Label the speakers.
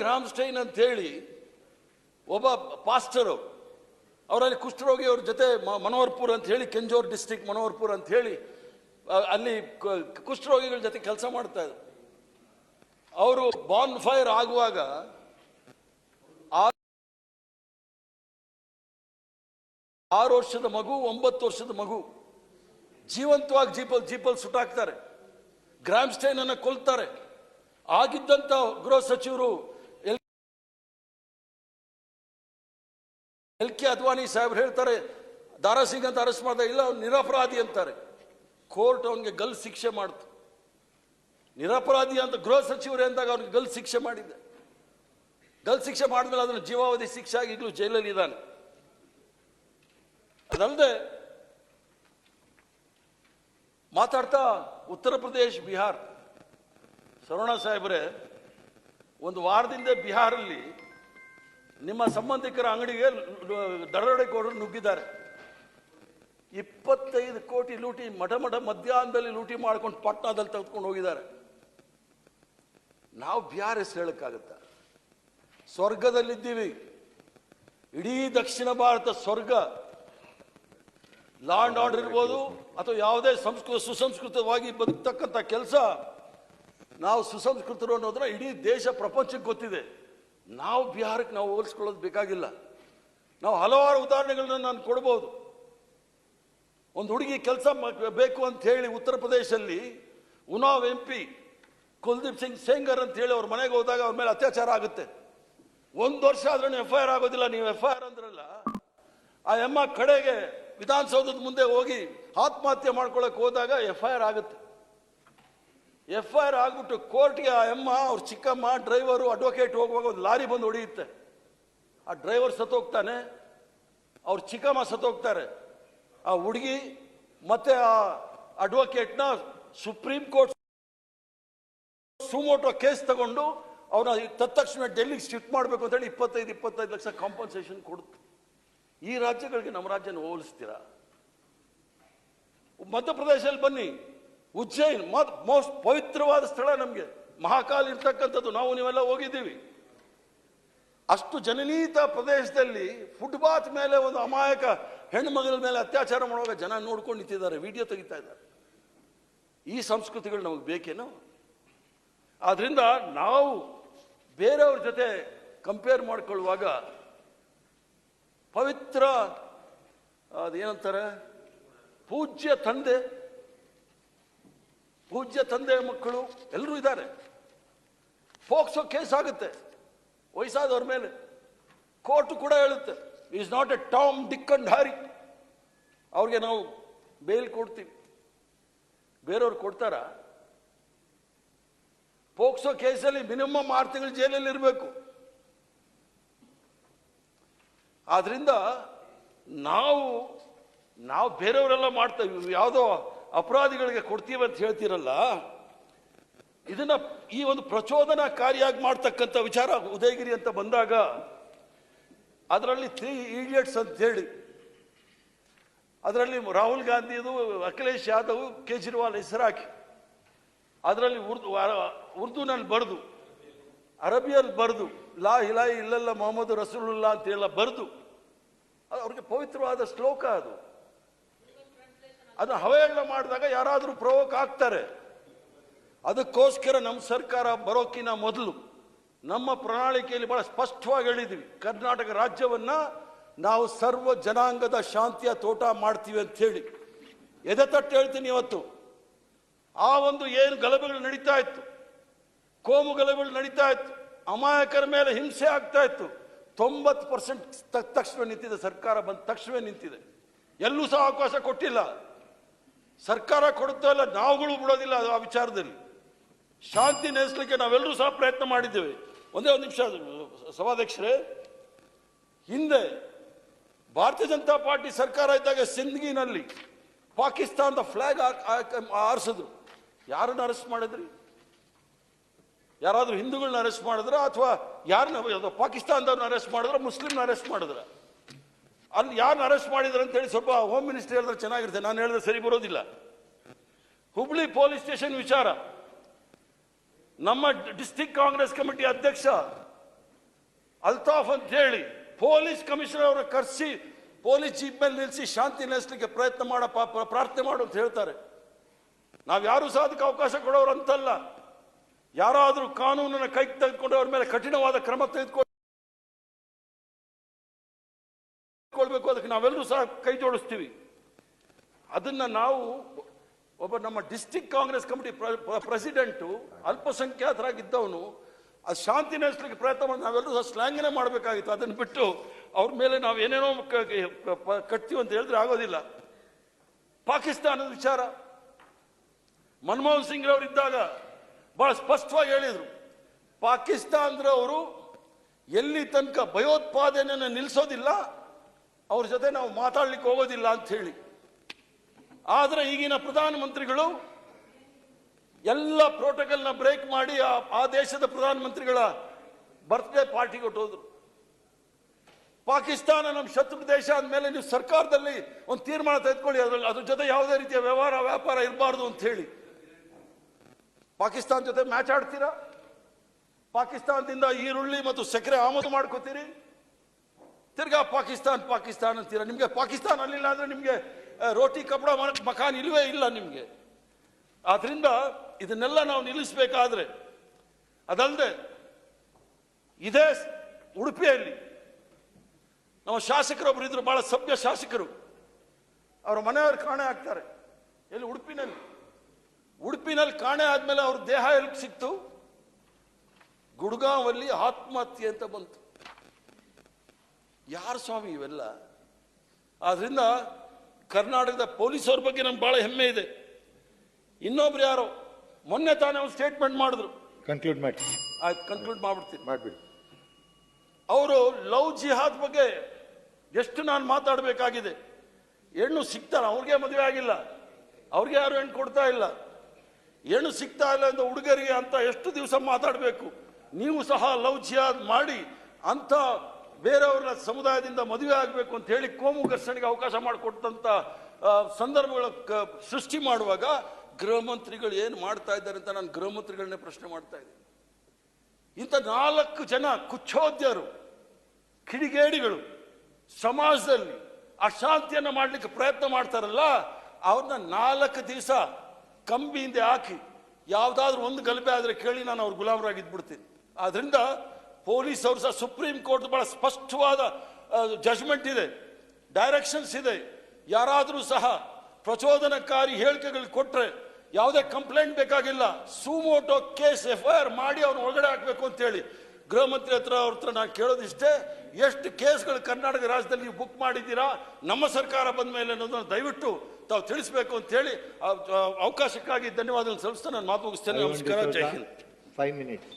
Speaker 1: Gram stain ಅಂತ ಹೇಳಿ ಒಬ್ಬ ಪಾಸ್ಟರು, ಅವರಲ್ಲಿ ಕುಷ್ಠರೋಗಿ ಅವ್ರ ಜೊತೆ ಮನೋಹರ್ಪುರ್ ಅಂತ ಹೇಳಿ, ಕೆಂಜೋರ್ ಡಿಸ್ಟಿಕ್ ಮನೋಹರ್ಪುರ್ ಅಂತ ಹೇಳಿ ಅಲ್ಲಿ ಕುಷ್ಠರೋಗಿಗಳ ಜೊತೆ ಕೆಲಸ ಮಾಡ್ತಾ ಇದ್ರು. ಅವರು ಬಾನ್ ಫೈರ್ ಆಗುವಾಗ ಆರು ವರ್ಷದ ಮಗು, ಒಂಬತ್ತು ವರ್ಷದ ಮಗು ಜೀವಂತವಾಗಿ ಜೀಪಲ್ ಜೀಪಲ್ ಸುಟ್ಟಾಕ್ತಾರೆ. ಗ್ರಾಮ್ ಸ್ಟೈನ್ ಅನ್ನ ಕೊಲ್ತಾರೆ. ಆಗಿದ್ದಂತ ಗೃಹ ಸಚಿವರು ಎಲ್ ಎಲ್ ಕೆ ಅದ್ವಾನಿ ಸಾಹೇಬ್ರು ಹೇಳ್ತಾರೆ ದಾರಾಸಿಂಗ್ ಅಂತ ಅರೆಸ್ಟ್ ಮಾಡ್ದೆ, ಇಲ್ಲ ಅವ್ನು ನಿರಪರಾಧಿ ಅಂತಾರೆ. ಕೋರ್ಟ್ ಅವನಿಗೆ ಗಲ್ ಶಿಕ್ಷೆ ಮಾಡ್ತು. ನಿರಪರಾಧಿ ಅಂತ ಗೃಹ ಸಚಿವರು ಅಂದಾಗ ಅವ್ನಿಗೆ ಗಲ್ ಶಿಕ್ಷೆ ಮಾಡಿದ್ದೆ. ಗಲ್ ಶಿಕ್ಷೆ ಮಾಡಿದ್ಮೇಲೆ ಅದನ್ನು ಜೀವಾವಧಿ ಶಿಕ್ಷೆ ಆಗಿ ಈಗಲೂ ಜೈಲಲ್ಲಿ ಇದ್ದಾನೆ. ಅದಲ್ಲದೆ ಮಾತಾಡ್ತಾ ಉತ್ತರ ಪ್ರದೇಶ್, ಬಿಹಾರ್. ಸರೋಣ ಸಾಹೇಬ್ರೆ, ಒಂದು ವಾರದಿಂದ ಬಿಹಾರಲ್ಲಿ ನಿಮ್ಮ ಸಂಬಂಧಿಕರ ಅಂಗಡಿಗೆ ದರೋಡೆಕೋರರು ನುಗ್ಗಿದ್ದಾರೆ. ಇಪ್ಪತ್ತೈದು ಕೋಟಿ ಲೂಟಿ ಮಠ ಮಠ ಮಧ್ಯಾಹ್ನದಲ್ಲಿ ಲೂಟಿ ಮಾಡ್ಕೊಂಡು ಪಟ್ನಾದಲ್ಲಿ ತೆಗೆದುಕೊಂಡು ಹೋಗಿದ್ದಾರೆ. ನಾವು ಬಿಹಾರ ಹೆಸರು ಹೇಳಕ್ಕಾಗತ್ತ? ಸ್ವರ್ಗದಲ್ಲಿದ್ದೀವಿ. ಇಡೀ ದಕ್ಷಿಣ ಭಾರತ ಸ್ವರ್ಗ. ಲಾಂಡ್ ಆರ್ಡರ್ ಇರ್ಬೋದು ಅಥವಾ ಯಾವುದೇ ಸಂಸ್ಕೃತ ಸುಸಂಸ್ಕೃತವಾಗಿ ಬದುಕ್ತಕ್ಕಂಥ ಕೆಲಸ ನಾವು ಸುಸಂಸ್ಕೃತರು ಅನ್ನೋದನ್ನ ಇಡೀ ದೇಶ ಪ್ರಪಂಚಕ್ಕೆ ಗೊತ್ತಿದೆ. ನಾವು ಬಿಹಾರಕ್ಕೆ ನಾವು ಹೋಲಿಸ್ಕೊಳ್ಳೋದು ಬೇಕಾಗಿಲ್ಲ. ನಾವು ಹಲವಾರು ಉದಾಹರಣೆಗಳನ್ನ ನಾನು ಕೊಡ್ಬೋದು. ಒಂದು ಹುಡುಗಿ ಕೆಲಸ ಬೇಕು ಅಂತ ಹೇಳಿ ಉತ್ತರ ಪ್ರದೇಶದಲ್ಲಿ ಉನಾವ್ ಎಂ ಪಿ ಕುಲ್ದೀಪ್ ಸಿಂಗ್ ಸೇಂಗರ್ ಅಂತ ಹೇಳಿ ಅವ್ರ ಮನೆಗೆ ಹೋದಾಗ ಅವ್ರ ಮೇಲೆ ಅತ್ಯಾಚಾರ ಆಗುತ್ತೆ. ಒಂದು ವರ್ಷ ಆದ್ರೂ ಎಫ್ ಐ ಆರ್ ಆಗೋದಿಲ್ಲ. ನೀವು ಎಫ್ ಐ ಆರ್ ಅಂದ್ರಲ್ಲ ಆ ಎಮ್ಮ ಕಡೆಗೆ ವಿಧಾನಸೌಧದ ಮುಂದೆ ಹೋಗಿ ಆತ್ಮಹತ್ಯೆ ಮಾಡ್ಕೊಳಕ್ ಹೋದಾಗ ಎಫ್ ಐ ಆರ್ ಆಗುತ್ತೆ. ಎಫ್ ಐ ಆರ್ ಆಗ್ಬಿಟ್ಟು ಕೋರ್ಟ್ಗೆ ಆ ಎಮ್ಮ ಅವ್ರ ಚಿಕ್ಕಮ್ಮ ಡ್ರೈವರು ಅಡ್ವೊಕೇಟ್ ಹೋಗುವಾಗ ಒಂದು ಲಾರಿ ಬಂದು ಹೊಡೆಯುತ್ತೆ. ಆ ಡ್ರೈವರ್ ಸತ್ತೋಗ್ತಾನೆ, ಅವ್ರ ಚಿಕ್ಕಮ್ಮ ಸತ್ತೋಗ್ತಾರೆ. ಆ ಹುಡುಗಿ ಮತ್ತೆ ಆ ಅಡ್ವೊಕೇಟ್ನ supreme court suo motu case ತಗೊಂಡು ಅವನ ತತ್ಕ್ಷಣ ಡೆಲ್ಲಿಗೆ ಶಿಫ್ಟ್ ಮಾಡಬೇಕು ಅಂತೇಳಿ ಇಪ್ಪತ್ತೈದು ಇಪ್ಪತ್ತೈದು ಲಕ್ಷ ಕಾಂಪನ್ಸೇಷನ್ ಕೊಡುತ್ತೆ. ಈ ರಾಜ್ಯಗಳಿಗೆ ನಮ್ಮ ರಾಜ್ಯನ ಹೋಲಿಸ್ತೀರಾ? ಮಧ್ಯಪ್ರದೇಶದಲ್ಲಿ ಬನ್ನಿ. ಉಜ್ಜೈನ್ ಮೋಸ್ಟ್ ಪವಿತ್ರವಾದ ಸ್ಥಳ ನಮಗೆ. ಮಹಾಕಾಲ್ ಇರ್ತಕ್ಕಂಥದ್ದು. ನಾವು ನೀವೆಲ್ಲ ಹೋಗಿದ್ದೀವಿ. ಅಷ್ಟು ಜನನೀತ ಪ್ರದೇಶದಲ್ಲಿ ಫುಟ್ಪಾತ್ ಮೇಲೆ ಒಂದು ಅಮಾಯಕ ಹೆಣ್ಮಗಳ ಮೇಲೆ ಅತ್ಯಾಚಾರ ಮಾಡುವಾಗ ಜನ ನೋಡ್ಕೊಂಡು ನಿಂತಿದ್ದಾರೆ. ವಿಡಿಯೋ ತೆಗಿತಾ ಇದ್ದಾರೆ. ಈ ಸಂಸ್ಕೃತಿಗಳು ನಮಗೆ ಬೇಕೇನು? ಆದ್ರಿಂದ ನಾವು ಬೇರೆಯವ್ರ ಜೊತೆ ಕಂಪೇರ್ ಮಾಡ್ಕೊಳ್ಳುವಾಗ ಪವಿತ್ರ, ಅದೇನಂತಾರೆ? ಪೂಜ್ಯ ತಂದೆ ಪೂಜ್ಯ ತಂದೆ ಮಕ್ಕಳು ಎಲ್ಲರೂ ಇದ್ದಾರೆ. ಫೋಕ್ಸೋ ಕೇಸ್ ಆಗುತ್ತೆ. ವಯಸ್ಸಾದವ್ರ ಮೇಲೆ. ಕೋರ್ಟ್ ಕೂಡ ಹೇಳುತ್ತೆ. Is not a Tom Dick and Harry ಅವ್ರಿಗೆ ನಾವು ಬೇಲ್ ಕೊಡ್ತೀವಿ. ಬೇರೆಯವ್ರು ಕೊಡ್ತಾರ? ಪೋಕ್ಸೋ ಕೇಸಲ್ಲಿ ಮಿನಿಮಮ್ ಆರು ತಿಂಗಳು ಜೈಲಲ್ಲಿ ಇರಬೇಕು. ಆದ್ರಿಂದ ನಾವು ನಾವು ಬೇರೆಯವರೆಲ್ಲ ಮಾಡ್ತೇವೆ ಯಾವುದೋ ಅಪರಾಧಿಗಳಿಗೆ ಕೊಡ್ತೀವಿ ಅಂತ ಹೇಳ್ತೀರಲ್ಲ, ಇದನ್ನ ಈ ಒಂದು ಪ್ರಚೋದನಾಕಾರಿಯಾಗಿ ಮಾಡ್ತಕ್ಕಂಥ ವಿಚಾರ ಉದಯಗಿರಿ ಅಂತ ಬಂದಾಗ, ಅದರಲ್ಲಿ ತ್ರೀ ಈಡಿಯಟ್ಸ್ ಅಂತ ಹೇಳಿ, ಅದರಲ್ಲಿ ರಾಹುಲ್ ಗಾಂಧಿದು, ಅಖಿಲೇಶ್ ಯಾದವ್, ಕೇಜ್ರಿವಾಲ್ ಹೆಸರಾಕಿ, ಅದರಲ್ಲಿ ಉರ್ದು ಉರ್ದುನಲ್ಲಿ ಬರೆದು, ಅರಬಿಯಲ್ಲಿ ಬರೆದು, ಲಾ ಇಲಾಯಿ ಇಲ್ಲಲ್ಲ ಮೊಹಮ್ಮದ್ ರಸೂಲುಲ್ಲಾ ಅಂತ ಬರೆದು ಅವ್ರಿಗೆ ಪವಿತ್ರವಾದ ಶ್ಲೋಕ ಅದು. ಅದನ್ನ ಹವಯಗಳ ಮಾಡಿದಾಗ ಯಾರಾದರೂ ಪ್ರವೋಕ್ ಆಗ್ತಾರೆ. ಅದಕ್ಕೋಸ್ಕರ ನಮ್ಮ ಸರ್ಕಾರ ಬರೋಕ್ಕಿಂತ ಮೊದಲು ನಮ್ಮ ಪ್ರಣಾಳಿಕೆಯಲ್ಲಿ ಬಹಳ ಸ್ಪಷ್ಟವಾಗಿ ಹೇಳಿದ್ವಿ, ಕರ್ನಾಟಕ ರಾಜ್ಯವನ್ನು ನಾವು ಸರ್ವ ಜನಾಂಗದ ಶಾಂತಿಯ ತೋಟ ಮಾಡ್ತೀವಿ ಅಂತ ಹೇಳಿ. ಎದೆ ತಟ್ಟು ಹೇಳ್ತೀನಿ ಇವತ್ತು. ಆ ಒಂದು ಏನು ಗಲಭೆಗಳು ನಡೀತಾ ಇತ್ತು, ಕೋಮು ಗಲಭೆಗಳು ನಡೀತಾ ಇತ್ತು, ಅಮಾಯಕರ ಮೇಲೆ ಹಿಂಸೆ ಆಗ್ತಾ ಇತ್ತು. ತೊಂಬತ್ತು ಪರ್ಸೆಂಟ್ ತಕ್ಷಣ ನಿಂತಿದೆ ಸರ್ಕಾರ, ಬಂದ ತಕ್ಷಣವೇ ನಿಂತಿದೆ. ಎಲ್ಲೂ ಸಹ ಅವಕಾಶ ಕೊಟ್ಟಿಲ್ಲ. ಸರ್ಕಾರ ಕೊಡುತ್ತಾ ಇಲ್ಲ, ನಾವುಗಳು ಬಿಡೋದಿಲ್ಲ ಆ ವಿಚಾರದಲ್ಲಿ. ಶಾಂತಿ ನೆಲೆಸಲಿಕ್ಕೆ ನಾವೆಲ್ಲರೂ ಸಹ ಪ್ರಯತ್ನ ಮಾಡಿದ್ದೇವೆ. ಒಂದೇ ಒಂದು ನಿಮಿಷ, ಸಭಾಧ್ಯಕ್ಷರೇ. ಹಿಂದೆ ಭಾರತೀಯ ಜನತಾ ಪಾರ್ಟಿ ಸರ್ಕಾರ ಇದ್ದಾಗ ಸಿಂಧಗಿನಲ್ಲಿ ಪಾಕಿಸ್ತಾನದ ಫ್ಲಾಗ್ ಆರಿಸಿದ್ರು ಯಾರನ್ನು ಅರೆಸ್ಟ್ ಮಾಡಿದ್ರಿ? ಯಾರಾದರೂ ಹಿಂದೂಗಳನ್ನ ಅರೆಸ್ಟ್ ಮಾಡಿದ್ರ? ಅಥವಾ ಯಾರನ್ನ ಪಾಕಿಸ್ತಾನದವ್ರನ್ನ ಅರೆಸ್ಟ್ ಮಾಡಿದ್ರ? ಮುಸ್ಲಿಮ್ನ ಅರೆಸ್ಟ್ ಮಾಡಿದ್ರ? ಅಲ್ಲಿ ಯಾರು ಅರೆಸ್ಟ್ ಮಾಡಿದ್ರು ಅಂತ ಹೇಳಿ ಸ್ವಲ್ಪ ಹೋಮ್ ಮಿನಿಸ್ಟರ್ ಹೇಳಿದ್ರೆ ಚೆನ್ನಾಗಿರುತ್ತೆ. ನಾನು ಹೇಳಿದ್ರೆ ಸರಿ ಬರೋದಿಲ್ಲ. ಹುಬ್ಳಿ ಪೊಲೀಸ್ ಸ್ಟೇಷನ್ ವಿಚಾರ. ನಮ್ಮ ಡಿಸ್ಟಿಕ್ ಕಾಂಗ್ರೆಸ್ ಕಮಿಟಿ ಅಧ್ಯಕ್ಷ ಅಲ್ತಾಫ್ ಅಂತ ಹೇಳಿ ಪೊಲೀಸ್ ಕಮಿಷನರ್ ಅವರ ಕರೆಸಿ ಪೊಲೀಸ್ ಜೀಪ್ ಮೇಲೆ ನಿಲ್ಲಿಸಿ ಶಾಂತಿ ನೆಲೆಸಲಿಕ್ಕೆ ಪ್ರಯತ್ನ ಮಾಡ ಪ್ರಾರ್ಥನೆ ಮಾಡು ಅಂತ ಹೇಳ್ತಾರೆ. ನಾವು ಯಾರು ಅದಕ್ಕೆ ಅವಕಾಶ ಕೊಡೋರು ಅಂತಲ್ಲ. ಯಾರಾದರೂ ಕಾನೂನನ್ನು ಕೈಗೆ ತೆಗೆದುಕೊಂಡು ಅವ್ರ ಮೇಲೆ ಕಠಿಣವಾದ ಕ್ರಮ ತೆಗೆದುಕೊಳ್ಬೇಕು ಅದಕ್ಕೆ ನಾವೆಲ್ಲರೂ ಸಹ ಕೈ ಜೋಡಿಸ್ತೀವಿ. ಅದನ್ನು ನಾವು ಒಬ್ಬ ನಮ್ಮ ಡಿಸ್ಟಿಕ್ ಕಾಂಗ್ರೆಸ್ ಕಮಿಟಿ ಪ್ರೆಸಿಡೆಂಟು, ಅಲ್ಪಸಂಖ್ಯಾತರಾಗಿದ್ದವನು, ಆ ಶಾಂತಿ ನೆಲೆಸಲಿಕ್ಕೆ ಮಾಡಿ ನಾವೆಲ್ಲರೂ ಸಹ ಸ್ಲ್ಯಾಂಗನೇ ಮಾಡಬೇಕಾಗಿತ್ತು. ಅದನ್ನು ಬಿಟ್ಟು ಅವ್ರ ಮೇಲೆ ನಾವು ಏನೇನೋ ಕಟ್ತೀವಿ ಅಂತ ಹೇಳಿದ್ರೆ ಆಗೋದಿಲ್ಲ. ಪಾಕಿಸ್ತಾನದ ವಿಚಾರ. ಮನಮೋಹನ್ ಸಿಂಗ್ ಅವರು ಇದ್ದಾಗ ಬಹಳ ಸ್ಪಷ್ಟವಾಗಿ ಹೇಳಿದರು. ಪಾಕಿಸ್ತಾನದವರು ಎಲ್ಲಿ ತನಕ ಭಯೋತ್ಪಾದನೆಯನ್ನು ನಿಲ್ಲಿಸೋದಿಲ್ಲ ಅವ್ರ ಜೊತೆ ನಾವು ಮಾತಾಡ್ಲಿಕ್ಕೆ ಹೋಗೋದಿಲ್ಲ ಅಂತ ಹೇಳಿ. ಆದರೆ ಈಗಿನ ಪ್ರಧಾನಮಂತ್ರಿಗಳು ಎಲ್ಲ ಪ್ರೋಟೋಕಾಲ್ನ ಬ್ರೇಕ್ ಮಾಡಿ ಆ ದೇಶದ ಪ್ರಧಾನಮಂತ್ರಿಗಳ ಬರ್ತ್ಡೇ ಪಾರ್ಟಿ ಕೊಟ್ಟೋದ್ರು. ಪಾಕಿಸ್ತಾನ ನಮ್ಮ ಶತ್ರು ದೇಶ ಅಂದಮೇಲೆ ನೀವು ಸರ್ಕಾರದಲ್ಲಿ ಒಂದು ತೀರ್ಮಾನ ತೆಗೆದುಕೊಳ್ಳಿ, ಅದರಲ್ಲಿ ಅದ್ರ ಜೊತೆ ಯಾವುದೇ ರೀತಿಯ ವ್ಯವಹಾರ, ವ್ಯಾಪಾರ ಇರಬಾರ್ದು ಅಂತ ಹೇಳಿ. ಪಾಕಿಸ್ತಾನ ಜೊತೆ ಮ್ಯಾಚ್ ಆಡ್ತೀರಾ? ಪಾಕಿಸ್ತಾನದಿಂದ ಈರುಳ್ಳಿ ಮತ್ತು ಸಕ್ಕರೆ ಆಮದು ಮಾಡ್ಕೋತೀರಿ? ತಿರ್ಗಾ ಪಾಕಿಸ್ತಾನ್ ಪಾಕಿಸ್ತಾನ್ ಅಂತೀರ? ನಿಮಗೆ ಪಾಕಿಸ್ತಾನ ಅಲ್ಲಿಲ್ಲ ಅಂದ್ರೆ ನಿಮಗೆ ರೋಟಿ, ಕಪಡ ಮಕಾನ್ ಇಲ್ವೇ ಇಲ್ಲ ನಿಮಗೆ. ಆದ್ರಿಂದ ಇದನ್ನೆಲ್ಲ ನಾವು ನಿಲ್ಲಿಸಬೇಕಾದ್ರೆ ಅದಲ್ಲದೆ ಇದೇ ಉಡುಪಿಯಲ್ಲಿ ನಮ್ಮ ಶಾಸಕರೊಬ್ಬರು ಇದ್ರು, ಬಹಳ ಸಭ್ಯ ಶಾಸಕರು. ಅವರ ಮನೆಯವರು ಕಾಣೆ ಆಗ್ತಾರೆ ಎಲ್ಲಿ? ಉಡುಪಿನಲ್ಲಿ. ಉಡುಪಿನಲ್ಲಿ ಕಾಣೆ ಆದ್ಮೇಲೆ ಅವ್ರ ದೇಹ ಎಲ್ಲಿ ಸಿಕ್ತು? ಗುಡ್ಗಾಂವಲ್ಲಿ ಆತ್ಮಹತ್ಯೆ ಅಂತ ಬಂತು. ಯಾರು ಸ್ವಾಮಿ ಇವೆಲ್ಲ? ಆದ್ರಿಂದ ಕರ್ನಾಟಕದ ಪೊಲೀಸವ್ರ ಬಗ್ಗೆ ನಮ್ಗೆ ಬಹಳ ಹೆಮ್ಮೆ ಇದೆ. ಇನ್ನೊಬ್ರು ಯಾರೋ? ಮೊನ್ನೆ ತಾನೇ ಒಂದು ಸ್ಟೇಟ್ಮೆಂಟ್ ಮಾಡಿದ್ರು.
Speaker 2: ಕನ್ಕ್ಲೂಡ್ ಮಾಡಿ.
Speaker 1: ಆಯ್ತು ಕನ್ಕ್ಲೂಡ್ ಮಾಡ್ಬಿಡ್ತೀನಿ.
Speaker 2: ಮಾಡ್ಬಿಡಿ.
Speaker 1: ಅವರು ಲವ್ ಜಿಹಾದ್ ಬಗ್ಗೆ ಎಷ್ಟು ನಾನು ಮಾತಾಡಬೇಕಾಗಿದೆ. ಹೆಣ್ಣು ಸಿಗ್ತಾರ ಅವ್ರಿಗೆ ಮದುವೆ ಆಗಿಲ್ಲ. ಅವ್ರಿಗೆ ಯಾರು ಹೆಣ್ಣು ಕೊಡ್ತಾ ಇಲ್ಲ. ಹೆಣ್ಣು ಸಿಗ್ತಾ ಇಲ್ಲ ಅಂತ ಹುಡುಗರಿಗೆ ಅಂತ ಎಷ್ಟು ದಿವಸ ಮಾತಾಡಬೇಕು. ನೀವು ಸಹ ಲವ್ ಜಿಹಾದ್ ಮಾಡಿ ಅಂತ ಬೇರೆಯವರ ಸಮುದಾಯದಿಂದ ಮದುವೆ ಆಗಬೇಕು ಅಂತ ಹೇಳಿ ಕೋಮು ಘರ್ಷಣೆಗೆ ಅವಕಾಶ ಮಾಡಿಕೊಟ್ಟಂತ ಆ, ಸಂದರ್ಭಗಳ ಸೃಷ್ಟಿ ಮಾಡುವಾಗ ಗೃಹ ಮಂತ್ರಿಗಳು ಏನು ಮಾಡ್ತಾ ಇದ್ದಾರೆ ಅಂತ ನಾನು ಗೃಹ ಮಂತ್ರಿಗಳನ್ನೇ ಪ್ರಶ್ನೆ ಮಾಡ್ತಾ ಇದ್ದೀನಿ. ಇಂಥ ನಾಲ್ಕು ಜನ ಕುಚ್ಚೋದ್ಯರು ಕಿಡಿಗೇಡಿಗಳು ಸಮಾಜದಲ್ಲಿ ಅಶಾಂತಿಯನ್ನು ಮಾಡಲಿಕ್ಕೆ ಪ್ರಯತ್ನ ಮಾಡ್ತಾರಲ್ಲ ಅವ್ರನ್ನ ನಾಲ್ಕು ದಿವಸ ಕಂಬಿಯಿಂದ ಹಾಕಿ ಯಾವುದಾದ್ರೂ ಒಂದು ಗಲಭೆ ಆದರೆ ಕೇಳಿ ನಾನು ಅವ್ರ ಗುಲಾಮರಾಗಿದ್ಬಿಡ್ತೀನಿ ಆದ್ರಿಂದ ಪೊಲೀಸ್ ಅವರು ಸಹ ಸುಪ್ರೀಂ ಕೋರ್ಟ್ ಬಹಳ ಸ್ಪಷ್ಟವಾದ ಜಜ್ಮೆಂಟ್ ಇದೆ ಡೈರೆಕ್ಷನ್ಸ್ ಇದೆ. ಯಾರಾದರೂ ಸಹ ಪ್ರಚೋದನಕಾರಿ ಹೇಳಿಕೆಗಳು ಕೊಟ್ಟರೆ ಯಾವುದೇ ಕಂಪ್ಲೇಂಟ್ ಬೇಕಾಗಿಲ್ಲ suo motu case F I R ಮಾಡಿ ಅವ್ರನ್ನ ಒಳಗಡೆ ಹಾಕಬೇಕು ಅಂತೇಳಿ. ಗೃಹ ಮಂತ್ರಿ ಹತ್ರ ಅವ್ರ ಹತ್ರ ನಾನು ಕೇಳೋದಿಷ್ಟೇ ಎಷ್ಟು ಕೇಸ್ಗಳು ಕರ್ನಾಟಕ ರಾಜ್ಯದಲ್ಲಿ ನೀವು ಬುಕ್ ಮಾಡಿದ್ದೀರಾ ನಮ್ಮ ಸರ್ಕಾರ ಬಂದ ಮೇಲೆ ಅನ್ನೋದನ್ನು ದಯವಿಟ್ಟು ತಾವು ತಿಳಿಸ್ಬೇಕು ಅಂತ ಹೇಳಿ ಆ- ಆ ಅವಕಾಶಕ್ಕಾಗಿ ಧನ್ಯವಾದಗಳು ಸಲ್ಲಿಸ್ತಾ ನಾನು ಮಾತು ಮುಗಿಸ್ತೇನೆ. ನಮಸ್ಕಾರ ಜೈ ಹಿಂದ್.
Speaker 2: Five minutes